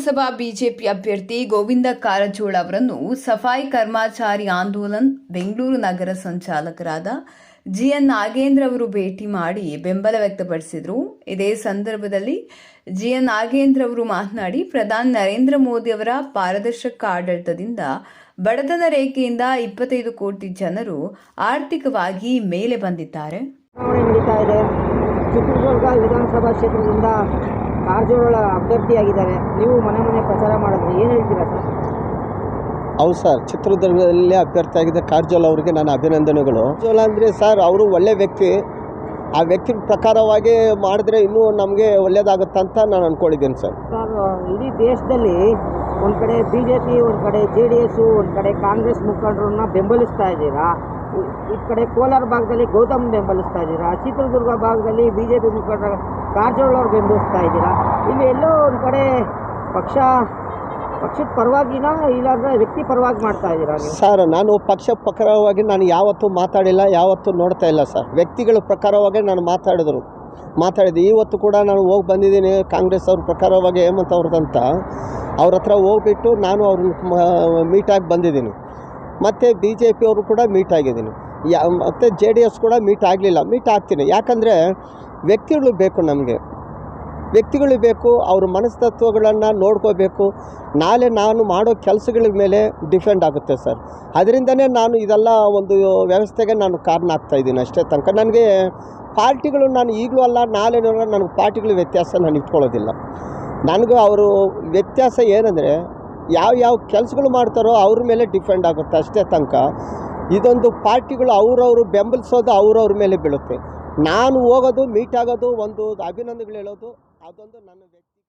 Lok Sabha BJP ಅಭ್ಯರ್ಥಿ ಗೋವಿಂದ ಕಾರಜೋಳ ಅವರನ್ನು ಸಫಾಯಿ ಕರ್ಮಚಾರಿ ಆಂದೋಲನ್ ಬೆಂಗಳೂರು ನಗರ ಸಂಚಾಲಕರಾದ ಜಿಎನ್ ನಾಗೇಂದ್ರ ಅವರು ಭೇಟಿ ಮಾಡಿ ಬೆಂಬಲ ವ್ಯಕ್ತಪಡಿಸಿದರು. ಇದೇ ಸಂದರ್ಭದಲ್ಲಿ ಜಿಎನ್ ನಾಗೇಂದ್ರ ಅವರು ಮಾತನಾಡಿ, ಪ್ರಧಾನಿ ನರೇಂದ್ರ ಮೋದಿ ಅವರ ಪಾರದರ್ಶಕ ಆಡಳಿತದಿಂದ ಬಡತನ ರೇಖೆಯಿಂದ ಇಪ್ಪತ್ತೈದು ಕೋಟಿ ಜನರು ಆರ್ಥಿಕವಾಗಿ ಮೇಲೆ ಬಂದಿದ್ದಾರೆ. ಚಿತ್ರದುರ್ಗ ವಿಧಾನಸಭಾ ಕ್ಷೇತ್ರದಿಂದ ಕಾರಜೋಳ ಅಭ್ಯರ್ಥಿಯಾಗಿದ್ದಾರೆ. ನೀವು ಮನೆ ಮನೆ ಪ್ರಚಾರ ಮಾಡಿದ್ರೆ. ಏನು ಹೇಳ್ತೀರಾ ಸರ್? ಹೌದು ಸರ್ ಚಿತ್ರದುರ್ಗದಲ್ಲಿ ಅಭ್ಯರ್ಥಿ ಆಗಿದ್ದ ಕಾರಜೋಳ ಅವರಿಗೆ ನನ್ನ ಅಭಿನಂದನೆಗಳು. ಕಾರಜೋಳ ಅಂದರೆ ಸರ್ ಅವರು ಒಳ್ಳೆ ವ್ಯಕ್ತಿ. ಆ ವ್ಯಕ್ತಿ ಪ್ರಕಾರವಾಗಿ ಮಾಡಿದ್ರೆ ಇನ್ನೂ ನಮಗೆ ಒಳ್ಳೇದಾಗುತ್ತಂತ ನಾನು ಅಂದ್ಕೊಂಡಿದ್ದೀನಿ ಸರ್. ಸರ್ ಇಡೀ ದೇಶದಲ್ಲಿ ಒಂದು ಕಡೆ ಬಿ ಜೆ ಪಿ ಒಂದು ಕಡೆ ಜೆ ಡಿ ಎಸ್ಸು ಒಂದು ಕಡೆ ಕಾಂಗ್ರೆಸ್ ಮುಖಂಡರನ್ನ ಬೆಂಬಲಿಸ್ತಾ ಇದ್ದೀರಾ? ಈ- ಕಡೆ ಕೋಲಾರ ಭಾಗದಲ್ಲಿ ಗೌತಮ್ ಬೆಂಬಲಿಸ್ತಾ ಇದ್ದೀರಾ? ಚಿತ್ರದುರ್ಗ ಭಾಗದಲ್ಲಿ ಬಿ ಜೆ ಪಿ ಮುಖಂಡರ ಕಾರಜೋಳ ಅವ್ರು ಬೆಂಬಲಿಸ್ತಾ ಇದ್ದೀರಾ? ಇಲ್ಲಿ ಎಲ್ಲೋ ಒಂದು ಕಡೆ ಪಕ್ಷ, ಪಕ್ಷದ ಪರವಾಗಿನ ಇಲ್ಲಾಂದ್ರೆ ವ್ಯಕ್ತಿ ಪರವಾಗಿ ಮಾಡ್ತಾ ಇದ್ದೀರಾ ನೀವು? ಸರ್, ನಾನು ಪಕ್ಷ ಪ್ರಕಾರವಾಗಿ ನಾನು ಯಾವತ್ತೂ ಮಾತಾಡಿಲ್ಲ, ಯಾವತ್ತೂ ನೋಡ್ತಾ ಇಲ್ಲ ಸರ್. ವ್ಯಕ್ತಿಗಳ ಪ್ರಕಾರವಾಗಿ ನಾನು ಮಾತಾಡಿದ್ರು. ಮಾತಾಡಿದೆ ಇವತ್ತು ಕೂಡ ನಾನು ಹೋಗಿ ಬಂದಿದ್ದೀನಿ ಕಾಂಗ್ರೆಸ್ ಅವ್ರ ಪ್ರಕಾರವಾಗಿ ಹೇಮಂತ್ ಅವ್ರದ್ದಂತ. ಅವ್ರ ಹತ್ರ ಹೋಗ್ಬಿಟ್ಟು ನಾನು ಅವ್ರನ್ನ ಮೀಟಾಗಿ ಬಂದಿದ್ದೀನಿ. ಮತ್ತು ಬಿ ಜೆ ಪಿಯವರು ಕೂಡ ಮೀಟ್ ಆಗಿದ್ದೀನಿ. ಯಾ, ಮತ್ತು ಜೆ ಡಿ ಎಸ್ ಕೂಡ ಮೀಟ್ ಆಗಲಿಲ್ಲ. ಮೀಟ್ ಆಗ್ತೀನಿ. ಯಾಕಂದರೆ ವ್ಯಕ್ತಿಗಳು ಬೇಕು ನಮಗೆ. ವ್ಯಕ್ತಿಗಳು ಬೇಕು, ಅವ್ರ ಮನಸ್ತತ್ವಗಳನ್ನು ನೋಡ್ಕೋಬೇಕು. ನಾಳೆ ನಾನು ಮಾಡೋ ಕೆಲಸಗಳ ಮೇಲೆ ಡಿಫೆಂಡ್ ಆಗುತ್ತೆ ಸರ್. ಅದರಿಂದನೇ ನಾನು ಇದೆಲ್ಲ ಒಂದು ವ್ಯವಸ್ಥೆಗೆ ನಾನು ಕಾರಣ ಆಗ್ತಾಯಿದ್ದೀನಿ ಅಷ್ಟೇ ತನಕ. ನನಗೆ ಪಾರ್ಟಿಗಳು ನಾನು ಈಗಲೂ ಅಲ್ಲ ನಾಳೆ ನನಗೆ ಪಾರ್ಟಿಗಳು ವ್ಯತ್ಯಾಸ ನಾನು ಇಟ್ಕೊಳ್ಳೋದಿಲ್ಲ. ನನಗೂ ಅವರು ವ್ಯತ್ಯಾಸ ಏನಂದರೆ ಯಾವ ಯಾವ ಕೆಲಸಗಳು ಮಾಡ್ತಾರೋ ಅವ್ರ ಮೇಲೆ ಡಿಪೆಂಡ್ ಆಗುತ್ತೆ ಅಷ್ಟೇ ತನಕ. ಇದೊಂದು ಪಾರ್ಟಿಗಳು ಅವ್ರವರು ಬೆಂಬಲಿಸೋದು ಅವ್ರವ್ರ ಮೇಲೆ ಬೀಳುತ್ತೆ. ನಾನು ಹೋಗೋದು, ಮೀಟ್ ಆಗೋದು, ಒಂದು ಅಭಿನಂದನೆಗಳು ಹೇಳೋದು, ಅದೊಂದು ನನ್ನ ವ್ಯಕ್ತಿ